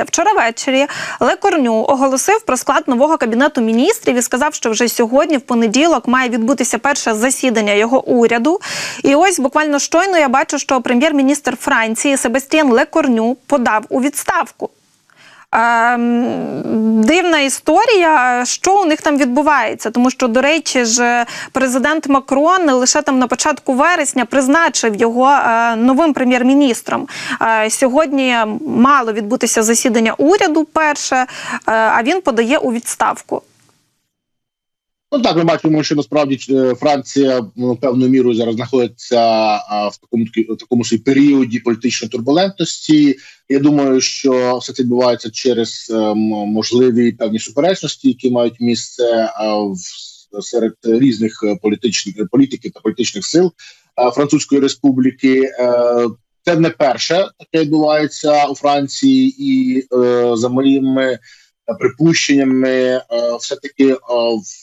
Вчора ввечері Лекорню оголосив про склад нового кабінету міністрів і сказав, що вже сьогодні, в понеділок, має відбутися перше засідання його уряду. І ось буквально щойно я бачу, що прем'єр-міністр Франції Себастьян Лекорню подав у відставку. Ем, дивна історія, що у них там відбувається, тому що, до речі, ж президент Макрон лише там на початку вересня призначив його е, новим прем'єр-міністром. Е, сьогодні мало відбутися засідання уряду перше, е, а він подає у відставку. Ну так, ми бачимо, що насправді е, Франція ну, певною мірою зараз знаходиться а, в такому в такому ж періоді політичної турбулентності. Я думаю, що все це відбувається через е, можливі певні суперечності, які мають місце а, в серед різних е, політичних політиків та політичних сил е, Французької республіки. Е, Це не перше таке відбувається у Франції, і е, за моїми припущеннями, е, все таки Фра-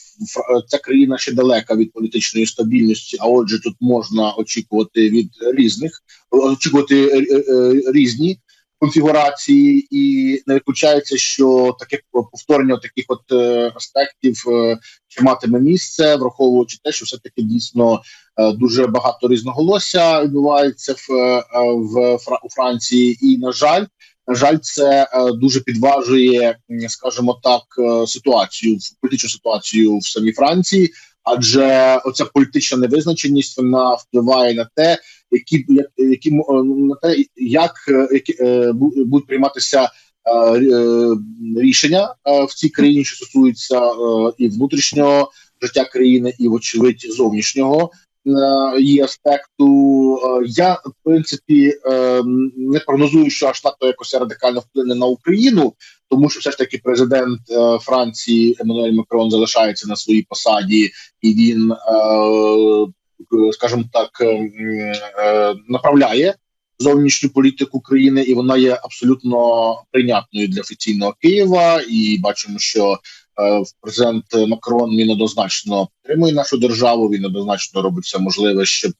ця країна ще далека від політичної стабільності. А отже, тут можна очікувати від різних очікувати е, е, різні конфігурації, і не виключається, що таке повторення таких от е, аспектів е, ще матиме місце, враховуючи те, що все таки дійсно е, дуже багато різноголосся відбувається в, е, в у Франції, і на жаль. На жаль, це е, дуже підважує, скажімо так, е, ситуацію політичну ситуацію в самій Франції, адже оця політична невизначеність вона впливає на те, які як- які е, на те, як які будуть прийматися рішення в цій країні, що стосуються е, і внутрішнього життя країни, і вочевидь зовнішнього її аспекту. Е, Я в принципі е, не прогнозую, що аж так то якось радикально вплине на Україну, тому що все ж таки президент е, Франції Еммануель Макрон залишається на своїй посаді, і він, е, скажімо так, е, е, направляє. Зовнішню політику країни, і вона є абсолютно прийнятною для офіційного Києва. І бачимо, що е, президент Макрон він однозначно підтримує нашу державу. Він однозначно робить все можливе, щоб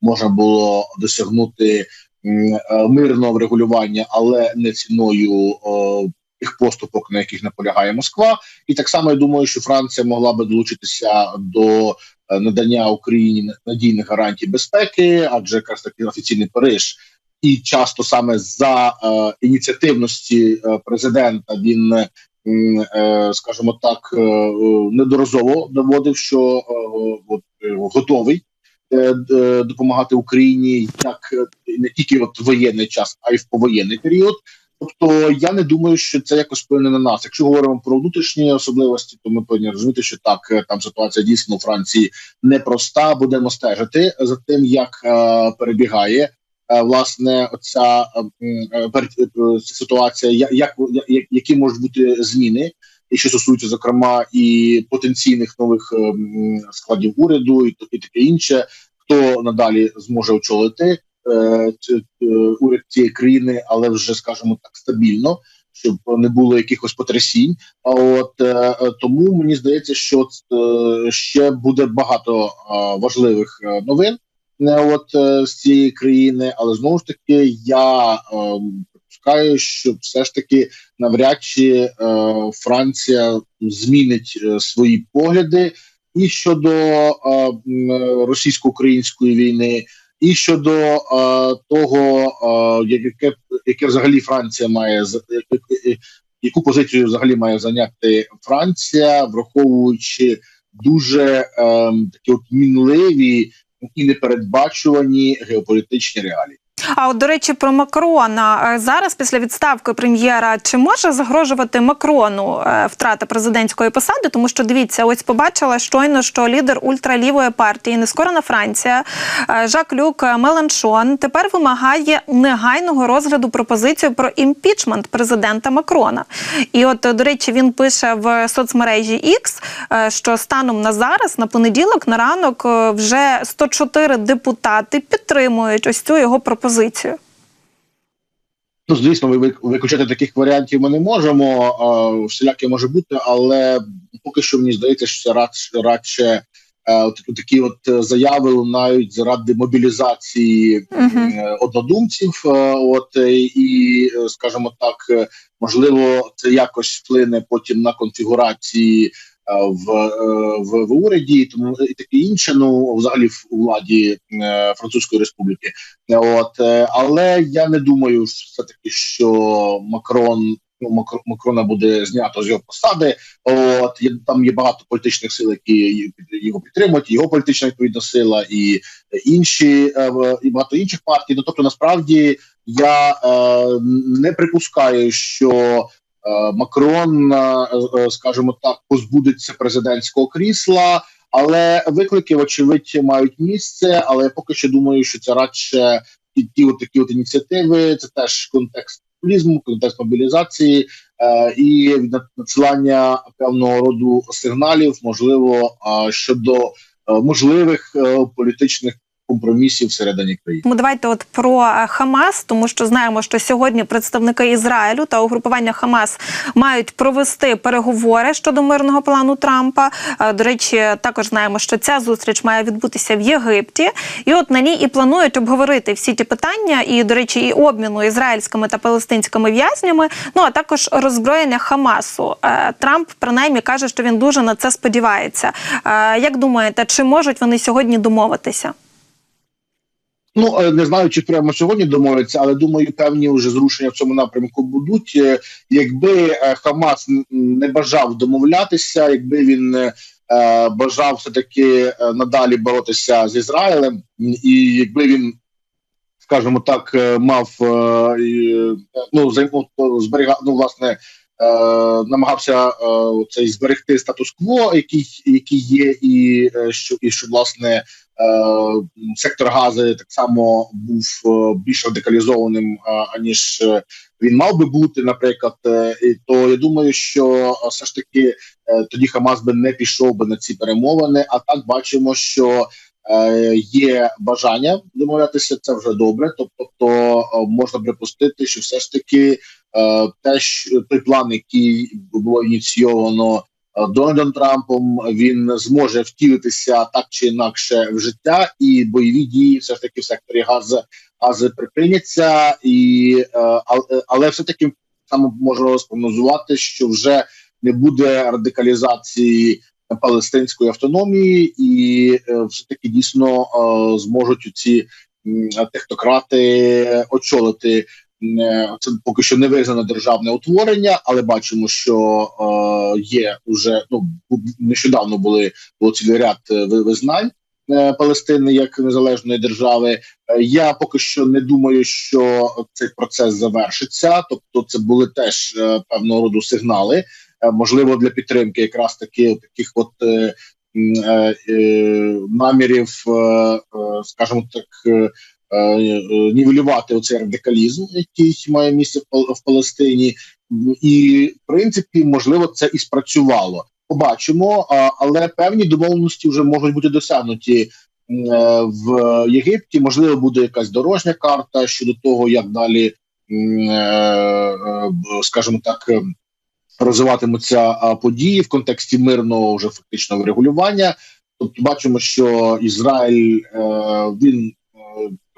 можна було досягнути е, мирного врегулювання, але не ціною е, тих поступок, на яких наполягає Москва. І так само я думаю, що Франція могла би долучитися до е, надання Україні надійних гарантій безпеки, адже якраз таки офіційний Париж. І часто саме за е, ініціативності е, президента він е, е, скажімо так, е, е, недоразово доводив, що е, от, е, готовий е, допомагати Україні як е, не тільки от воєнний час, а й в повоєнний період. Тобто я не думаю, що це якось вплине на нас. Якщо говоримо про внутрішні особливості, то ми повинні розуміти, що так е, там ситуація дійсно у Франції непроста. Будемо стежити за тим, як е, перебігає е, власне оця е, м, е, е, ситуація, як, як які можуть бути зміни, і що стосується зокрема і потенційних нових е, складів уряду, і, т- і таке інше, хто надалі зможе очолити е, е, уряд цієї країни, але вже скажімо так стабільно. Щоб не було якихось потрясінь, а от е, е, тому мені здається, що е, ще буде багато е, важливих е, новин от е, з цієї країни, але знову ж таки я е, припускаю, що все ж таки навряд чи е, Франція змінить е, свої погляди і щодо російсько-української війни, і щодо е, того, е, яке яке взагалі Франція має е, яку позицію взагалі має зайняти Франція, враховуючи дуже ем, такі от мінливі і непередбачувані геополітичні реалії. А от до речі, про Макрона Е, зараз, після відставки прем'єра, чи може загрожувати Макрону е, втрата президентської посади? Тому що дивіться, ось побачила щойно, що лідер ультралівої партії Нескорена Франція е, Жак Люк Меланшон тепер вимагає негайного розгляду пропозицію про імпічмент президента Макрона. І от, до речі, він пише в соцмережі X, що станом на зараз, на понеділок, на ранок, вже 104 депутати підтримують ось цю його пропозицію. Ну, звісно, ви- виключати таких варіантів ми не можемо. Всіляке може бути, але поки що мені здається, що це радше, радше от, такі от заяви лунають заради мобілізації е, однодумців. е, От е, і, скажімо так, можливо, це якось вплине потім на конфігурації в, е, в, в уряді, тому і таке інше. Ну взагалі в владі е, Французької республіки. От е, але я не думаю, все таки, що Макрон. Ну, Макрона буде знято з його посади. От є там є багато політичних сил, які його підтримують. Його політична відповідна сила і інші і багато інших партій. Ну тобто, насправді я е, не припускаю, що Макрон, е, е, скажімо так, позбудеться президентського крісла. Але виклики, вочевидь, мають місце. Але я поки що думаю, що це радше і ті от такі от ініціативи. Це теж контекст популізму, контекст мобілізації е, і надсилання певного роду сигналів, можливо, е, щодо е, можливих е, політичних компромісів всередині країни. Тому давайте от про е, Хамас, тому що знаємо, що сьогодні представники Ізраїлю та угрупування Хамас мають провести переговори щодо мирного плану Трампа. Е, До речі, також знаємо, що ця зустріч має відбутися в Єгипті, і от на ній і планують обговорити всі ті питання, і до речі, і обміну ізраїльськими та палестинськими в'язнями. Ну а також роззброєння Хамасу. Е, Трамп принаймні каже, що він дуже на це сподівається. Як думаєте, чи можуть вони сьогодні домовитися? Ну е, не знаю, чи прямо сьогодні домовляться, але думаю, певні вже зрушення в цьому напрямку будуть. Е, Якби е, Хамас не бажав домовлятися, якби він бажав все таки надалі боротися з Ізраїлем, і якби він, скажімо так, мав ну займо зберігав, ну власне. Е, Намагався е, цей зберегти статус-кво, який який є, і е, що і що власне сектор гази так само був більш радикалізованим аніж він мав би бути, наприклад. То я думаю, що все ж таки тоді Хамас би не пішов би на ці перемовини. А так бачимо, що є бажання домовлятися. Це вже добре. Тобто, е, можна припустити, що все ж таки е, теж той план, який було ініційовано е, Дональдом Трампом, він зможе втілитися так чи інакше в життя, і бойові дії все ж таки в секторі газу гази припиняться, і е, ал- але все таки саме можу спрогнозувати, що вже не буде радикалізації палестинської автономії, і е, все таки дійсно е, зможуть ці технократи очолити. Е, Це поки що не визнане державне утворення, але бачимо, що є уже ну нещодавно були було цілий ряд визнань Палестини як незалежної держави. Я поки що не думаю, що цей процес завершиться. Тобто, це були теж певного роду сигнали, можливо, для підтримки якраз таки таких от. е, е, е, намірів, е, е, скажімо так, е, е, нівелювати оцей радикалізм, який має місце в Пал- в Палестині, і в принципі, можливо, це і спрацювало. Побачимо, але певні домовленості вже можуть бути досягнуті е, в Єгипті. Можливо, буде якась дорожня карта щодо того, як далі, е, е, скажімо так. Розвиватимуться події в контексті мирного вже фактично врегулювання. Тобто, бачимо, що Ізраїль е, він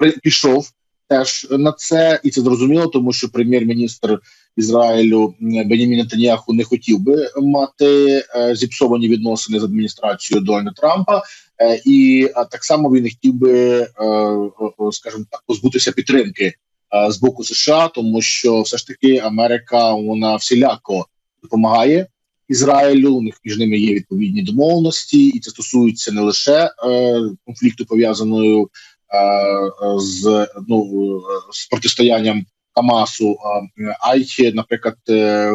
е, пішов теж на це, і це зрозуміло, тому що прем'єр-міністр Ізраїлю Бенімін Нетаньяху не хотів би мати е, зіпсовані відносини з адміністрацією Дональда Трампа, і так само він хотів би, скажімо так, позбутися підтримки з боку США, тому що все ж таки Америка вона всіляко допомагає Ізраїлю. У них між ними є відповідні домовленості, і це стосується не лише е, конфлікту пов'язаної е, з ну з протистоянням Хамасу, е, а й, наприклад, е,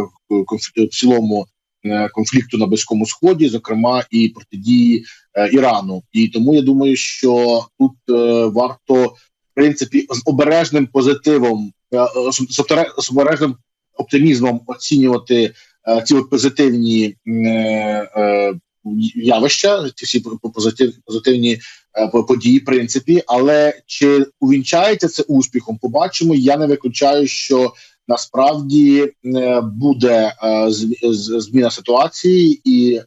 конфлікту в цілому е, конфлікту на близькому сході, зокрема і протидії е, Ірану. І тому я думаю, що тут е, варто в принципі з обережним позитивом, е, з- обережним оптимізмом оцінювати е, ці от позитивні е, е, явища, ці всі по- позитив, позитивні е, події, в принципі, але чи увінчається це успіхом? Побачимо. Я не виключаю, що насправді е, буде е, зміна ситуації і е,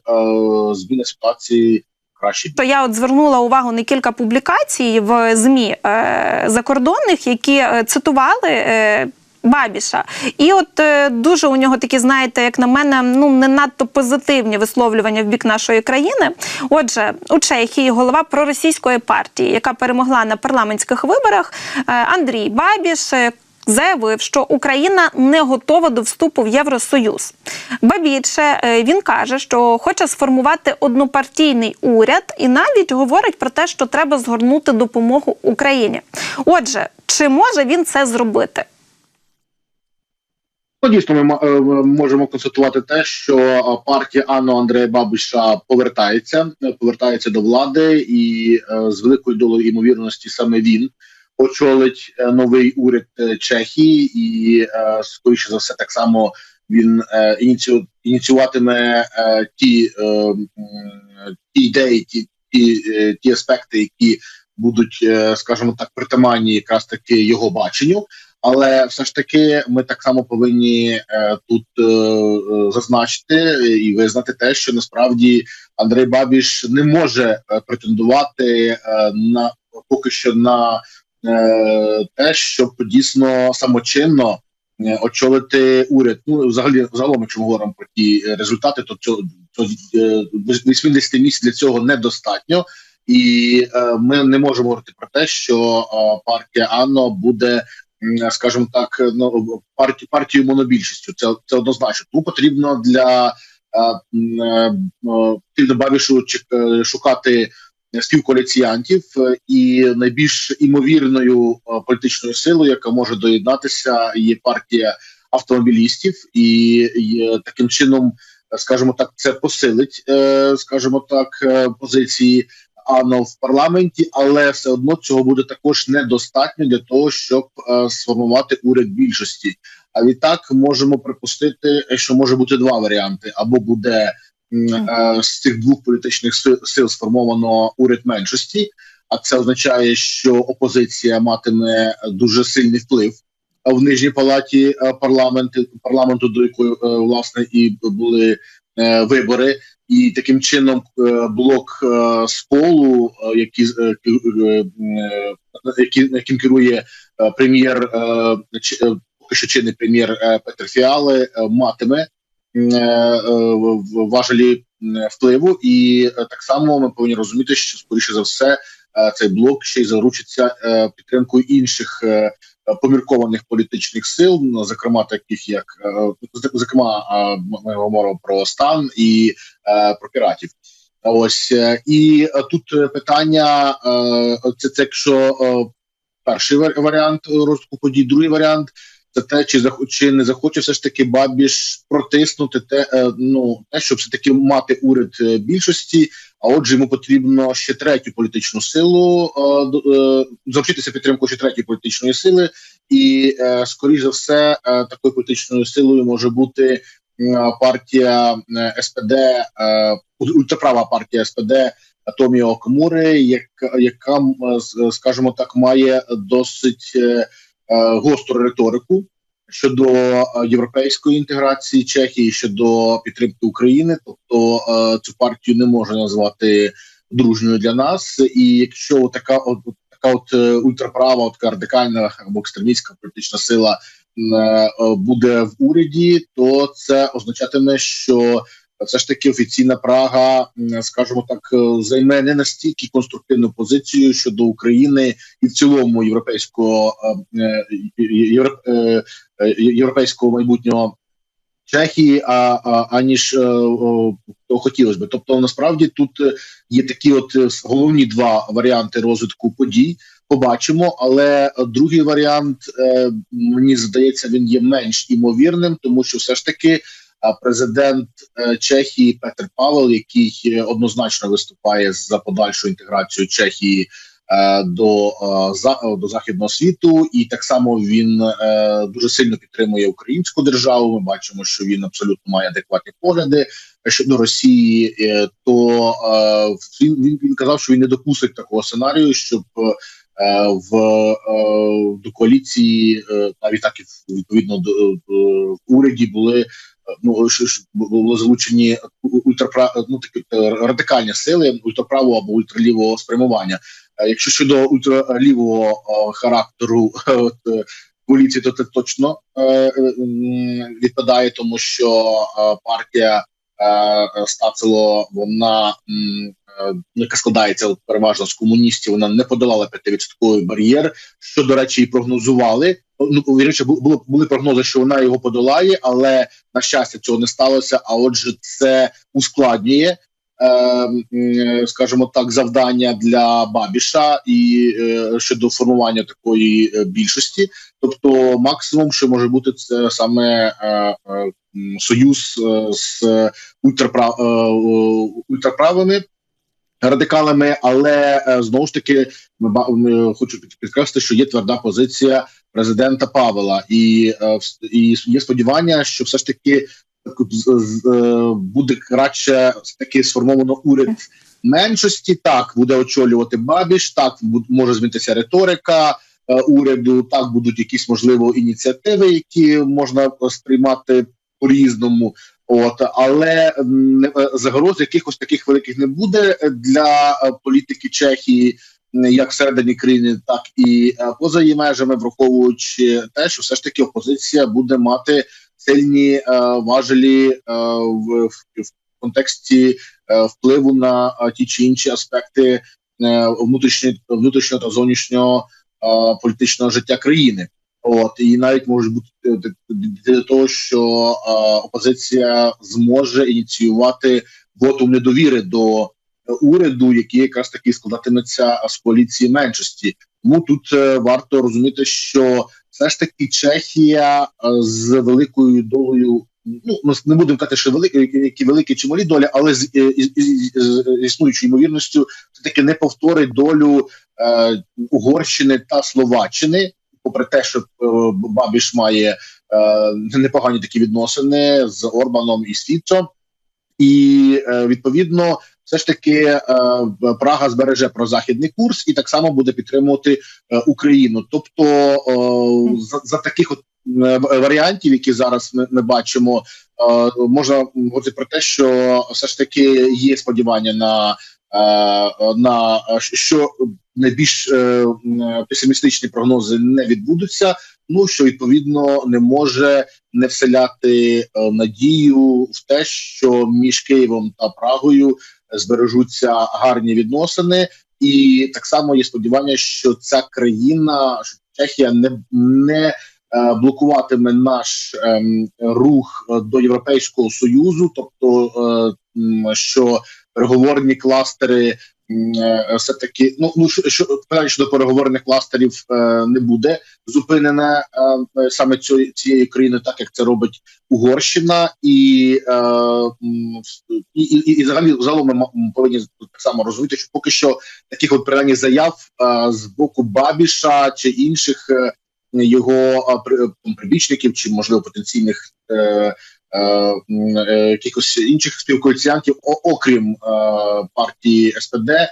зміна ситуації краще. То я от звернула увагу на кілька публікацій в змі е, закордонних, які е, цитували. Е, Бабіша, і от е, дуже у нього такі, знаєте, як на мене, ну не надто позитивні висловлювання в бік нашої країни. Отже, у Чехії голова проросійської партії, яка перемогла на парламентських виборах, е, Андрій Бабіш. е, Заявив, що Україна не готова до вступу в Євросоюз. Ба більше е, він каже, що хоче сформувати однопартійний уряд, і навіть говорить про те, що треба згорнути допомогу Україні. Отже, чи може він це зробити? Ну, дійсно, ми е, можемо констатувати те, що е, партія Анно Андрея Бабиша повертається, е, повертається до влади, і з великою долею ймовірності саме він очолить новий уряд Чехії, і скоріше за все, так само він е, ініціюватиме ті, ті ідеї, ті, ті, ті аспекти, які будуть, скажімо так, притаманні якраз таки його баченню. Але все ж таки, ми так само повинні е, тут е, е, зазначити і визнати те, що насправді Андрей Бабіш не може претендувати на поки що на те, щоб дійсно самочинно очолити уряд. Ну взагалі, загалом, якщо ми говоримо про ті результати, то цього то, е, 80 місць для цього недостатньо. І е, ми не можемо говорити про те, що е, партія Анно буде скажімо так, ну партію партію монобільшістю. Це це однозначно. Тому потрібно для е, е, Бабішу е, шукати співкоаліціянтів, е, і найбільш імовірною е, політичною силою, яка може доєднатися, є партія автомобілістів, і, е, таким чином, е, скажімо так, це посилить, е, скажімо так, е, позиції. Ано в парламенті, але все одно цього буде також недостатньо для того, щоб е, сформувати уряд більшості. А відтак можемо припустити, що може бути два варіанти: або буде е, з цих двох політичних сил, сил сформовано уряд меншості, а це означає, що опозиція матиме дуже сильний вплив в нижній палаті е, парламенту, парламенту, до якої е, власне і були е, вибори. І таким чином е, блок сполу, е, які, е, які, яким керує прем'єр, поки що чинний прем'єр Петр Фіали, матиме важелі впливу, і так само ми повинні розуміти, що скоріше за все цей блок ще й заручиться підтримкою інших. Е, Поміркованих політичних сил, зокрема таких як е, зокрема, е, ми говоримо про стан і про піратів. Ось і тут питання: це, це якщо перший вар- варіант розвитку подій, другий варіант це те, чи чи не захоче все ж таки Бабіш протиснути те, е, ну те, щоб все таки мати уряд е, більшості. А отже, йому потрібно ще третю політичну силу е, заручитися підтримкою ще третьої політичної сили, і скоріш за все, такою політичною силою може бути партія е, ультраправа партія SPD Томіо Камури, яка, яка скажімо так, має досить гостру риторику щодо е, європейської інтеграції Чехії, щодо підтримки України. Тобто е, цю партію не можна назвати дружньою для нас. І якщо така от така от е, ультраправа, така радикальна або екстремістська політична сила е, е, буде в уряді, то це означатиме, що все ж таки офіційна Прага, скажімо так, е, займе не настільки конструктивну позицію щодо України і в цілому європейського євро- європейського майбутнього Чехії, а, а аніж е, то хотілося би. Тобто, насправді тут е, є такі, от головні два варіанти розвитку подій. Побачимо, але другий варіант мені здається, він є менш імовірним, тому що все ж таки президент е, Чехії Петр Павел, який е, однозначно виступає за подальшу інтеграцію Чехії е, до, до західного світу, і так само він дуже сильно підтримує українську державу. Ми бачимо, що він абсолютно має адекватні погляди щодо Росії. То він, він, казав, що він не допустить такого сценарію, щоб в, до коаліції, навіть так і відповідно до в уряді були. Ну були залучені ультрапра... ну, такі е, радикальні сили ультраправого або ультралівого спрямування. Е, Якщо щодо ультралівого е, характеру поліції, то це точно відпадає, тому що партія Стацело вона яка складається переважно з комуністів, вона не подолала 5% бар'єр, що до речі, і прогнозували. Ну вірніше, бу- було були прогнози, що вона його подолає, але на щастя цього не сталося. А отже, це ускладнює. е, Скажімо так, завдання для Бабіша і е, щодо формування такої е, більшості. Тобто, максимум, що може бути, це саме е, е, союз е, з ультраправ, ультраправими радикалами, але е, знову ж таки ми, хочу підкреслити, що є тверда позиція президента Павела, і, е, і є сподівання, що все ж таки е, буде краще таки сформовано уряд меншості. Так буде очолювати Бабіш, так може змінитися риторика. Уряду так будуть якісь можливо ініціативи, які можна сприймати по різному. От але е, загроз якихось таких великих не буде для е, політики Чехії, як всередині країни, так і е, поза її межами, враховуючи те, що все ж таки опозиція буде мати сильні е, важелі е, в, в, контексті е, впливу на ті чи інші аспекти е, внутрішньо, внутрішнього та зовнішнього політичного життя країни. От і навіть може бути е, д- д- до того, що е, опозиція зможе ініціювати вотум недовіри до е, уряду, який якраз таки складатиметься з коаліції меншості. Тому тут е, варто розуміти, що все ж таки Чехія з великою долею. Ну ми не будемо казати, що великі які великі чи малі долі, але з, із, із, із, існуючою ймовірністю все таки не повторить долю е, Угорщини та Словаччини, попри те, що е, Бабіш має е, непогані такі відносини з Орбаном і Свіцо, і е, відповідно, все ж таки Прага збереже прозахідний курс і так само буде підтримувати Україну. Тобто, за, за таких от варіантів, які зараз ми, ми бачимо, можна говорити про те, що все ж таки є сподівання на. Е, На е, що найбільш е, песимістичні прогнози не відбудуться, ну що відповідно не може не вселяти надію в те, що між Києвом та Прагою збережуться гарні відносини, і так само є сподівання, що ця країна, що Чехія, не не блокуватиме наш ем, рух до Європейського союзу, тобто що переговорні кластери е, все таки ну ну що, питання щодо переговорних кластерів е, не буде зупинене е, саме цієї цієї країни, так як це робить Угорщина, і е, і, і, і взагалі загалом ми повинні так само розуміти, що поки що таких от принаймні заяв з боку Бабіша чи інших його прибічників, чи можливо потенційних. Якихось інших співкоаліціянтів, окрім е, партії СПД, е,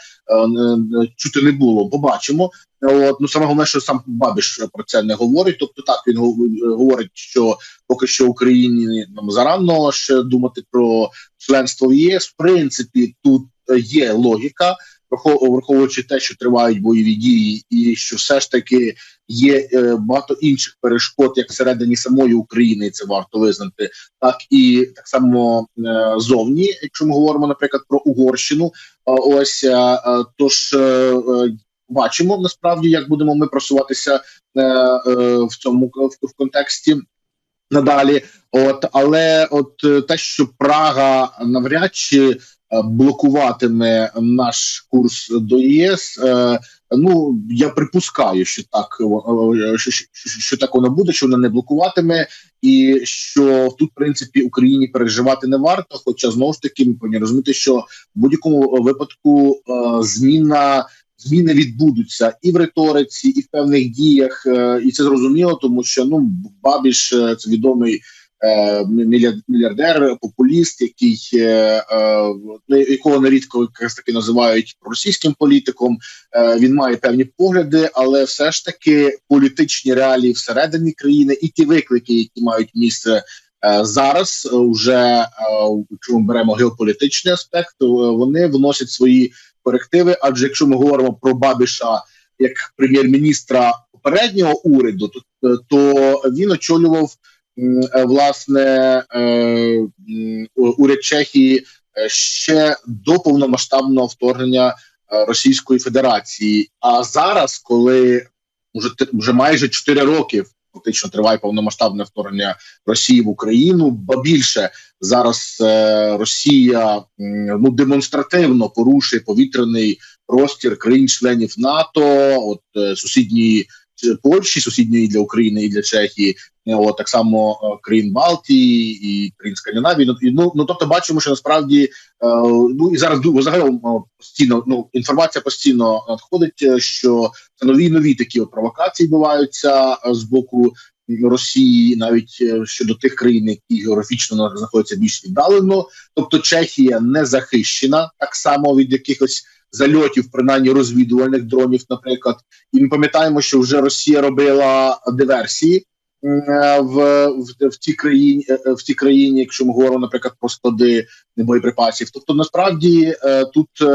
чути не було. Побачимо. От ну саме головне, що сам Бабіш про це не говорить. Тобто, так він гов- говорить, що поки що Україні нам зарано ще думати про членство в ЄС. В принципі, тут е, є логіка, враховуючи те, що тривають бойові дії, і що все ж таки є е, багато інших перешкод, як всередині самої України, це варто визнати, так і так само е, зовні, якщо ми говоримо, наприклад, про Угорщину. Ось е, е, тож. е, е, Бачимо насправді, як будемо ми просуватися в цьому в, в контексті надалі. От але, от те, що Прага навряд чи блокуватиме наш курс до ЄС. Е, ну я припускаю, що так е, що, що, так воно буде, що воно не блокуватиме, і що тут, в принципі, Україні переживати не варто. Хоча знову ж таки ми повинні розуміти, що в будь-якому випадку е, зміна. Зміни відбудуться і в риториці, і в певних діях, е, і це зрозуміло, тому що ну Бабіш е, це відомий е, мільярдер, популіст, який е, е, ну, якого нерідко якраз таки називають російським політиком. Е, він має певні погляди, але все ж таки політичні реалії всередині країни і ті виклики, які мають місце Е, Зараз вже якщо ми беремо геополітичний аспект, е, вони вносять свої корективи. Адже якщо ми говоримо про Бабіша як прем'єр-міністра попереднього уряду, то, то він очолював е, власне е, уряд Чехії е, ще до повномасштабного вторгнення е, Російської Федерації. А зараз, коли вже вже майже 4 роки фактично триває повномасштабне вторгнення Росії в Україну, ба більше зараз е, Росія ну демонстративно порушує повітряний простір країн-членів НАТО, от е, сусідньої е, Польщі, сусідньої для України і для Чехії, е, от так само е, країн Балтії і країн Скандинавії. Ну, ну, тобто бачимо, що насправді е, ну і зараз загалом постійно ну інформація постійно надходить, що нові нові такі от провокації відбуваються е, з боку Росії, навіть щодо тих країн, які географічно знаходяться більш віддалено. Тобто Чехія не захищена так само від якихось зальотів, принаймні розвідувальних дронів, наприклад. І ми пам'ятаємо, що вже Росія робила диверсії е, в, в, в тій країні, е, в тій країні, якщо ми говоримо, наприклад, про склади боєприпасів. Тобто, насправді е, тут е,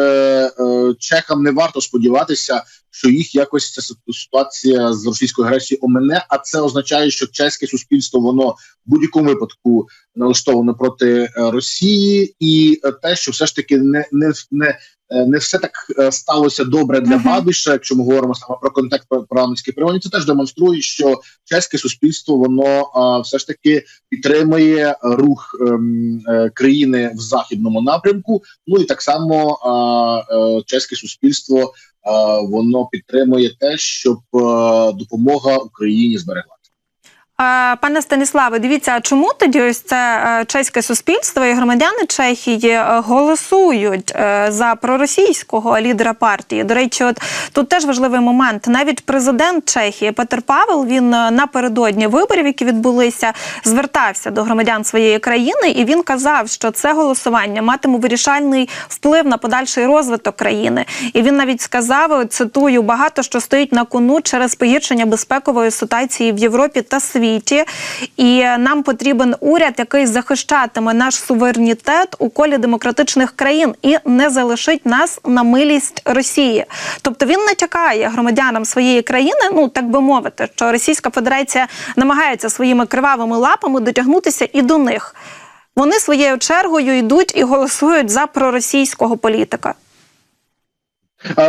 е, чехам не варто сподіватися, що їх якось ця ситуація з російською агресією омине, а це означає, що чеське суспільство воно в будь-якому випадку налаштоване проти е, Росії, і е, те, що все ж таки не не не. Е, Не все так е, сталося добре для Мгм. Бабіша, якщо ми говоримо саме про контекст парламентських прийомів, це теж демонструє, що чеське суспільство воно а, все ж таки підтримує рух ем, е, країни в західному напрямку. Ну і так само а, е, чеське суспільство а, воно підтримує те, щоб е, допомога Україні збереглася. Пане Станіславе, дивіться, а чому тоді ось це е, чеське суспільство і громадяни Чехії е, голосують е, за проросійського лідера партії? До речі, от тут теж важливий момент. Навіть президент Чехії Петер Павел він напередодні виборів, які відбулися, звертався до громадян своєї країни, і він казав, що це голосування матиме вирішальний вплив на подальший розвиток країни. І він навіть сказав, цитую, багато що стоїть на кону через погіршення безпекової ситуації в Європі та світі. І нам потрібен уряд, який захищатиме наш суверенітет у колі демократичних країн і не залишить нас на милість Росії. Тобто він натякає громадянам своєї країни, ну так би мовити, що Російська Федерація намагається своїми кривавими лапами дотягнутися і до них. Вони своєю чергою йдуть і голосують за проросійського політика.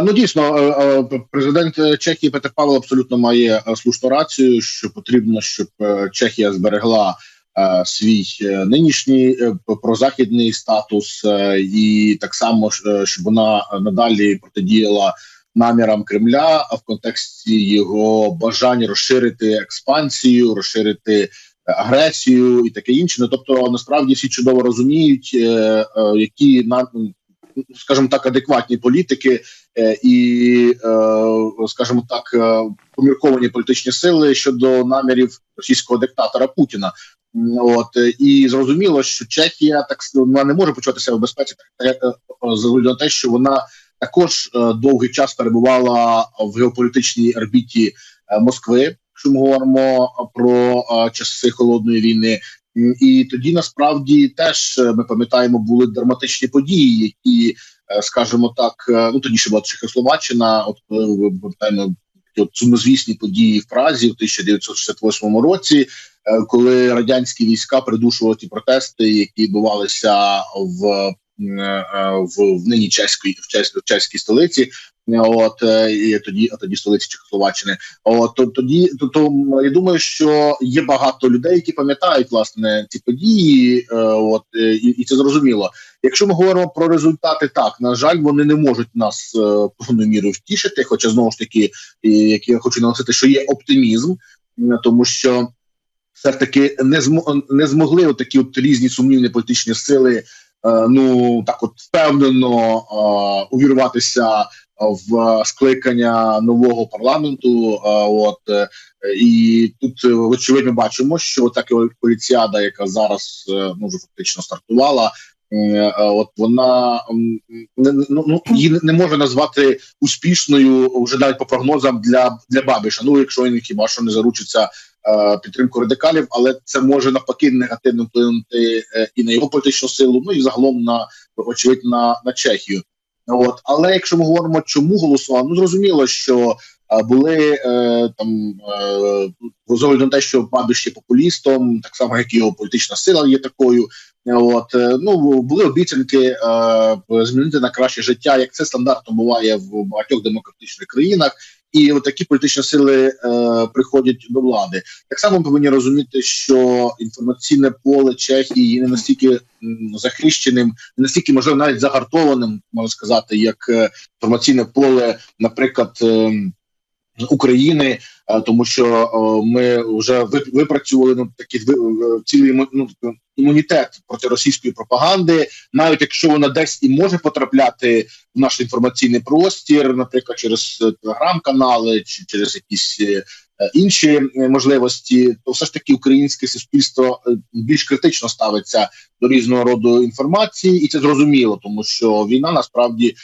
Ну дійсно, е, е, президент е, Чехії Петр Павел абсолютно має слушну рацію, що потрібно, щоб Чехія зберегла свій нинішній прозахідний статус, і так само щоб вона надалі протидіяла намірам Кремля в контексті його бажань розширити експансію, розширити агресію і таке інше. Ну тобто, насправді всі чудово розуміють, які скажімо так, адекватні політики е, і, е, скажімо так, е, помірковані політичні сили щодо намірів російського диктатора Путіна. От і зрозуміло, що Чехія так вона не може почуватися в безпеці, так на те, що вона також довгий час перебувала в геополітичній орбіті Москви. Якщо ми говоримо про часи холодної війни, і тоді насправді теж е, ми пам'ятаємо були драматичні події, які, е, скажімо так, е, ну тоді ще була Чехословаччина, от ми пам'ятаємо сумнозвісні події в Празі в 1968 році, коли радянські війська придушували ті протести, які відбувалися в, в, в нині чеській в чеській, в чеській столиці. Е, От е, і тоді, а тоді столиці Чехословаччини. От то тоді, то, то я думаю, що є багато людей, які пам'ятають власне ці події. Е, от і, і це зрозуміло. Якщо ми говоримо про результати, так на жаль, вони не можуть нас повною мірою втішити. Хоча знову ж таки, як я хочу наголосити, що є оптимізм, тому що все ж таки не змо не змогли от такі от різні сумнівні політичні сили. Ну так, от впевнено увірватися в скликання нового парламенту. е, От е, і тут е, вочевидь ми бачимо, що така поліціада, яка зараз е, ну вже фактично стартувала, е, От вона не ну, ну її не- можна назвати успішною вже навіть по прогнозам для для Бабіша. Ну якщо він хіба що не заручиться е, підтримку радикалів, але це може навпаки негативно вплинути е, і на його політичну силу, ну і загалом на очевидь на, на Чехію. От але якщо ми говоримо, чому голосував, ну зрозуміло, що е, були е, там е, з на те, що Бабіш є популістом, так само як і його політична сила є такою. От е, ну були обіцянки е, змінити на краще життя, як це стандартно буває в багатьох демократичних країнах, і такі політичні сили е, приходять до влади. Так само ми повинні розуміти, що інформаційне поле Чехії є не настільки захищеним, не настільки можливо навіть загартованим, можна сказати, як е, інформаційне поле, наприклад. Е, України, тому що ми вже ви- випрацювали ну такі е, цілий іmu- ну, імунітет проти російської пропаганди, навіть якщо вона десь і може потрапляти в наш інформаційний простір, наприклад, через е, телеграм-канали чи через якісь е, інші можливості, то все ж таки українське суспільство більш критично ставиться до різного роду інформації, і це зрозуміло, тому що війна насправді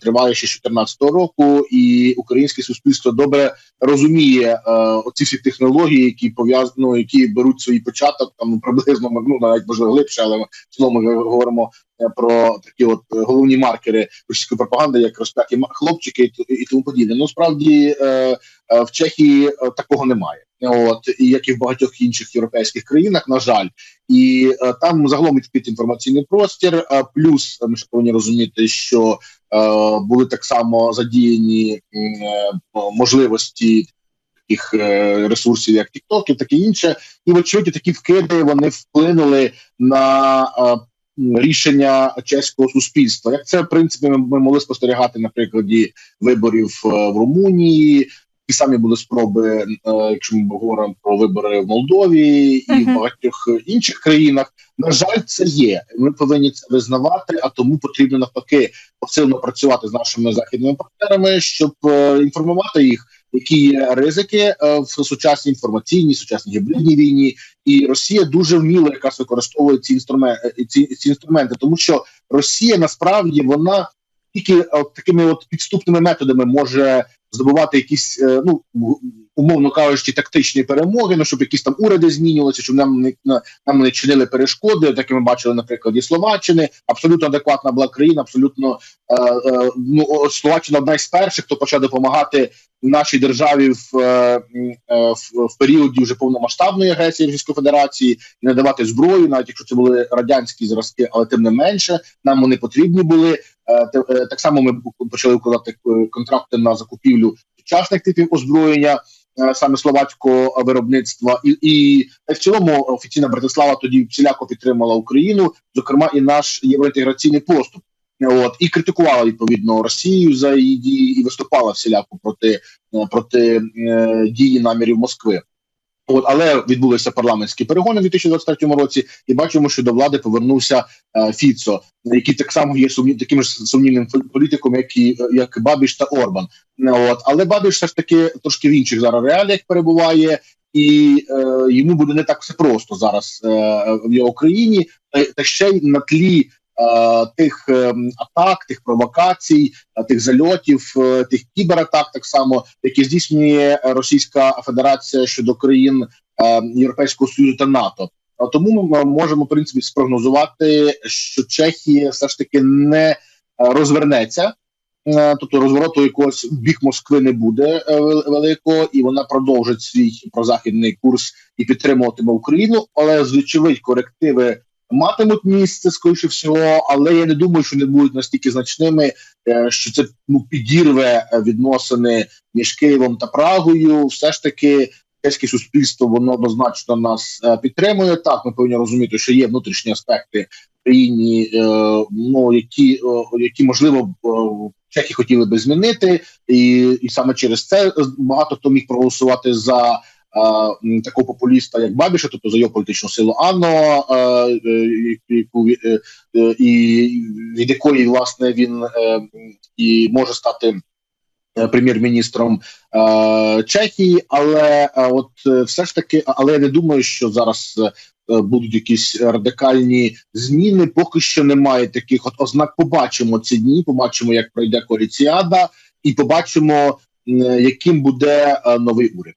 триває ще з 2014 року, і українське суспільство добре розуміє е, оці всі технології, які пов'язані, ну, які беруть свій початок там приблизно ну навіть можливо глибше, але в цілому ми говоримо е, про такі от головні маркери російської пропаганди, як розп'яті хлопчики і, тому подібне. Ну справді е, в Чехії такого немає. От і як і в багатьох інших європейських країнах, на жаль, і е, там загалом відкритий інформаційний простір. А плюс ми ще повинні розуміти, що були так само задіяні е, можливості таких е, ресурсів, як TikTok і таке інше, і вочевидь такі вкиди вони вплинули на е, рішення чеського суспільства. Як це в принципі ми, могли спостерігати на прикладі виборів е, в Румунії. І самі були спроби, е, якщо ми говоримо про вибори в Молдові і в багатьох інших країнах. На жаль, це є. Ми повинні це визнавати, а тому потрібно навпаки посильно працювати з нашими західними партнерами, щоб е, інформувати їх, які є ризики е, в сучасній інформаційній, сучасній гібридній війні. І Росія дуже вміло якраз використовує ці інструменти, ці, ці інструменти, тому що Росія насправді вона тільки от, такими от підступними методами може здобувати якісь е, ну умовно кажучи, тактичні перемоги, ну щоб якісь там уряди змінювалися, щоб нам не нам не чинили перешкоди. Так ми бачили на прикладі Словаччини. Абсолютно адекватна була країна, абсолютно е, е, ну Словаччина одна із перших, хто почав допомагати нашій державі в, в, в періоді вже повномасштабної агресії Російської Федерації і надавати зброю, навіть якщо це були радянські зразки, але тим не менше нам вони потрібні були. Е, е, Так само ми почали укладати е, контракти на закупівлю сучасних типів озброєння. Саме словацького виробництва, і і в цілому офіційна Братислава тоді всіляко підтримала Україну, зокрема і наш євроінтеграційний поступ. От і критикувала відповідно Росію за її дії і виступала всіляко проти проти е, дії намірів Москви. От, але відбулися парламентські перегони в 2023 році, і бачимо, що до влади повернувся е, Фіцо, який так само є сумні, таким ж сумнівним політиком, як і як Бабіш та Орбан. От але Бабіш все ж таки трошки в інших зараз реаліях перебуває, і е, йому буде не так все просто зараз е, в його країні, та, та ще й на тлі. Е, Тих е, атак, тих провокацій, е, тих зальотів, тих кібератак, так само які здійснює Російська Федерація щодо країн Європейського Союзу та НАТО. Тому ми можемо в принципі спрогнозувати, що Чехія все ж таки не розвернеться. Тобто розвороту якогось бік Москви не буде великого, і вона продовжить свій прозахідний курс і підтримуватиме Україну. Але звичайно, корективи матимуть місце, скоріше всього. Але я не думаю, що не будуть настільки значними, е, що це ну підірве е, відносини між Києвом та Прагою. Все ж таки, чеське суспільство воно однозначно нас е, підтримує. Так, ми повинні розуміти, що є внутрішні аспекти в країні, ну які, які можливо чехи хотіли би змінити, і, і саме через це багато хто міг проголосувати за. Е, Такого популіста, як Бабіша, тобто за його політичну силу Анно, е, е, яку і від якої власне він і може стати прем'єр-міністром е, Чехії, але е, от все ж таки, але я не думаю, що зараз е, будуть якісь радикальні зміни. Поки що немає таких от ознак. Побачимо ці дні, побачимо, як пройде коаліціада, і побачимо, яким буде новий уряд.